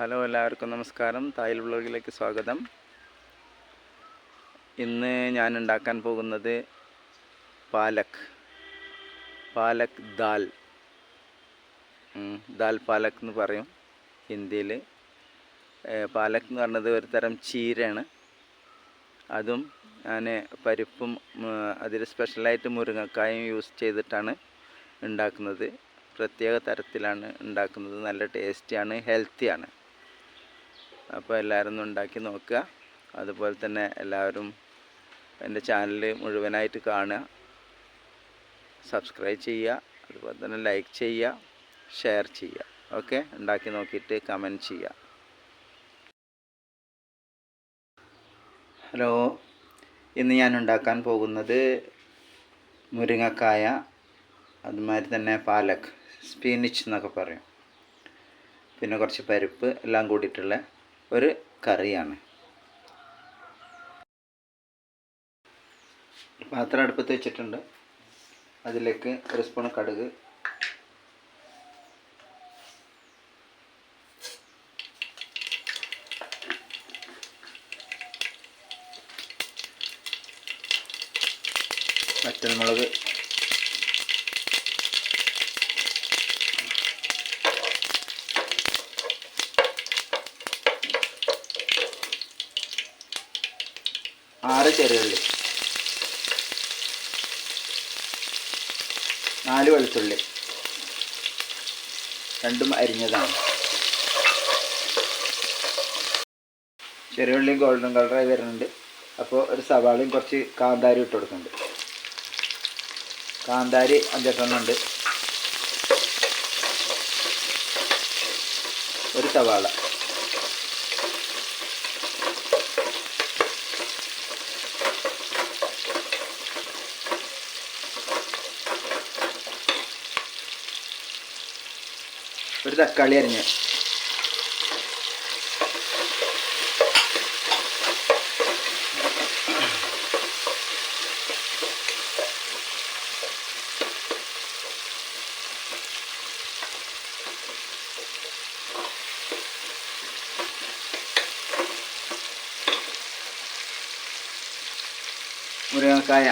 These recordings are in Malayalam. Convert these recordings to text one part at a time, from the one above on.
ഹലോ എല്ലാവർക്കും നമസ്കാരം. തായൽ വ്ളോഗിലേക്ക് സ്വാഗതം. ഇന്ന് ഞാൻ ഉണ്ടാക്കാൻ പോകുന്നത് പാലക് പാലക് ദാൽ. ദാൽ പാലക് എന്ന് പറയും ഹിന്ദിയിൽ പാലക് എന്ന് പറഞ്ഞത് ഒരു തരം ചീരയാണ്. അതും ഞാൻ പരിപ്പും അതിൽ സ്പെഷ്യലായിട്ട് മുരിങ്ങക്കായും യൂസ് ചെയ്തിട്ടാണ് ഉണ്ടാക്കുന്നത്. പ്രത്യേക തരത്തിലാണ് ഉണ്ടാക്കുന്നത്. നല്ല ടേസ്റ്റിയാണ് ഹെൽത്തിയാണ്. അപ്പോൾ എല്ലാവരും ഒന്ന് ഉണ്ടാക്കി നോക്കുക. അതുപോലെ തന്നെ എല്ലാവരും എന്റെ ചാനൽ മുഴുവനായിട്ട് കാണുക. സബ്സ്ക്രൈബ് ചെയ്യുക. അതുപോലെ തന്നെ ലൈക്ക് ചെയ്യുക. ഷെയർ ചെയ്യുക. ഓക്കെ? ഉണ്ടാക്കി നോക്കിയിട്ട് കമന്റ് ചെയ്യുക. ഹലോ. ഇന്ന് ഞാൻ ഉണ്ടാക്കാൻ പോകുന്നത് മുരിങ്ങക്കായ അതുമാതിരി തന്നെ പാലക് സ്പീനിച്ച് എന്നൊക്കെ പറയും. പിന്നെ കുറച്ച് പരിപ്പ് എല്ലാം കൂടിയിട്ടുള്ള ഒരു കറിയാണ്. പാത്രം അടുപ്പത്ത് വെച്ചിട്ടുണ്ട്. അതിലേക്ക് ഒരു സ്പൂൺ കടുക്. വറ്റൽമുളക്. ആറ് ചെറുള്ളി നാല് വെളുത്തുള്ളി. രണ്ടും അരിഞ്ഞതാണ്. ചെറിയുള്ളിയും ഗോൾഡൻ കളറായി വരുന്നുണ്ട്. അപ്പോൾ ഒരു സവാളയും കുറച്ച് കാന്താരി ഇട്ട് കൊടുക്കുന്നുണ്ട്. കാന്താരി അഞ്ചെട്ടെണ്ണുണ്ട് ഒരു സവാള. തക്കാളി അരിഞ്ഞ്. മുരുങ്ങക്കായ.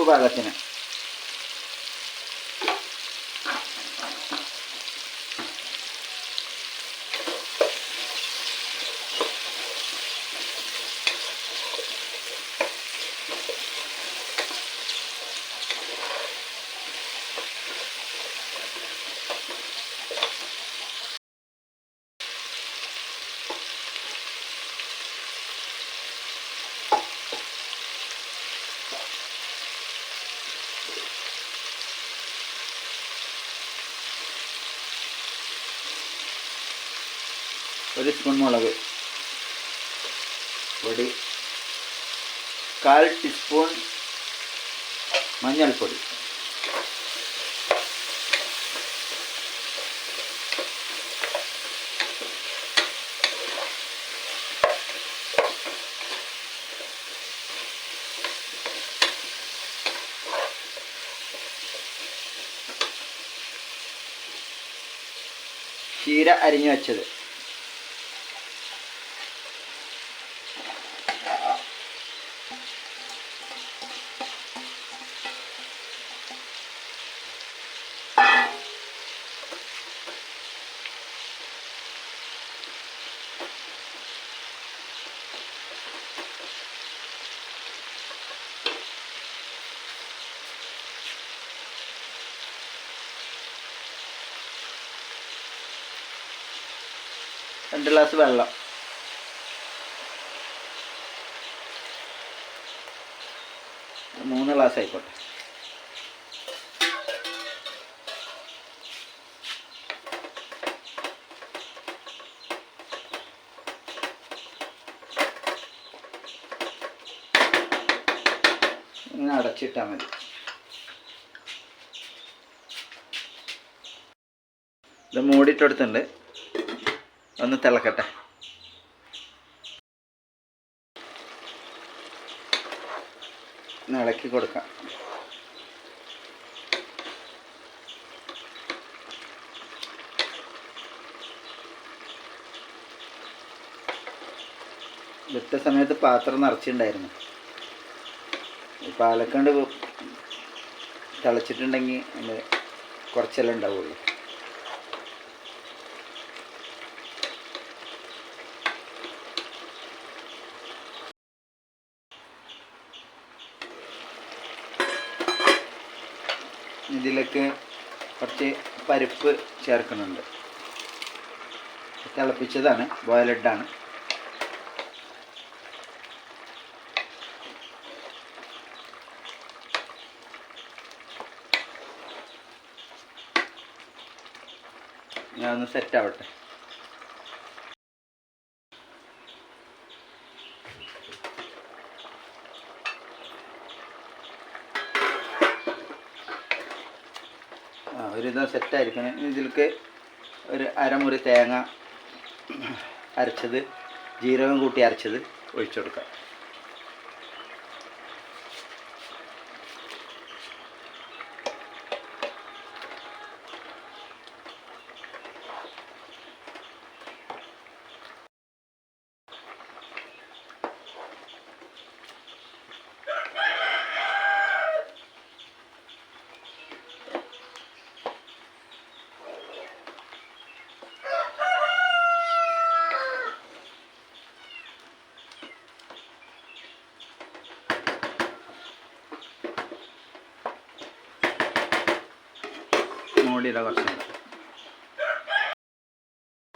ഉപ്പ് ഒരു സ്പൂൺ മുളക് പൊടി കാൽ ടീസ്പൂൺ മഞ്ഞൾപ്പൊടി. ചീര അരിഞ്ഞു വെച്ചത്. രണ്ട് ഗ്ലാസ് വെള്ളം. മൂന്ന് ഗ്ലാസ് ആയിക്കോട്ടെ. ഇങ്ങനെ അടച്ചിട്ടാൽ മതി. ഇത് മൂടിയിട്ടെടുത്തുണ്ട്. ഒന്ന് തിളക്കട്ടെ. ഇളക്കി കൊടുക്കാം. വിട്ട സമയത്ത് പാത്രം നിറച്ചിട്ടുണ്ടായിരുന്നു. പാലക്കണ്ട് തിളച്ചിട്ടുണ്ടെങ്കിൽ അതിൽ കുറച്ചെല്ലാം ഉണ്ടാവുള്ളൂ. ഇതിലേക്ക് കുറച്ച് പരിപ്പ് ചേർക്കുന്നുണ്ട്. തിളപ്പിച്ചതാണ് ബോയിലഡാണ്. ഞാനൊന്ന് സെറ്റ് ആവട്ടെ. ഒരുവിധം സെറ്റായിരിക്കണം. ഇതിലേക്ക് ഒരു അരമുറി തേങ്ങ അരച്ചത് ജീരകം കൂട്ടി അരച്ചത് ഒഴിച്ചു കൊടുക്കാം. മോളിയുടെ കുറച്ച്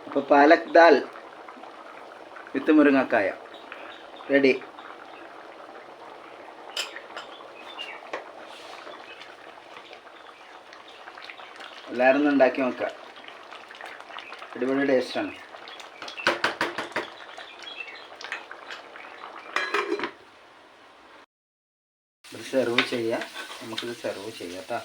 അപ്പൊ പാലക് ദാൽ വിത്ത് മുരിങ്ങക്കായ റെഡി. എല്ലാവരും ഒന്ന് ഉണ്ടാക്കി നോക്കുക. അടിപൊളി ടേസ്റ്റാണ് ഇത് സെർവ് ചെയ്യാം നമുക്കിത് സെർവ് ചെയ്യാം കേട്ടോ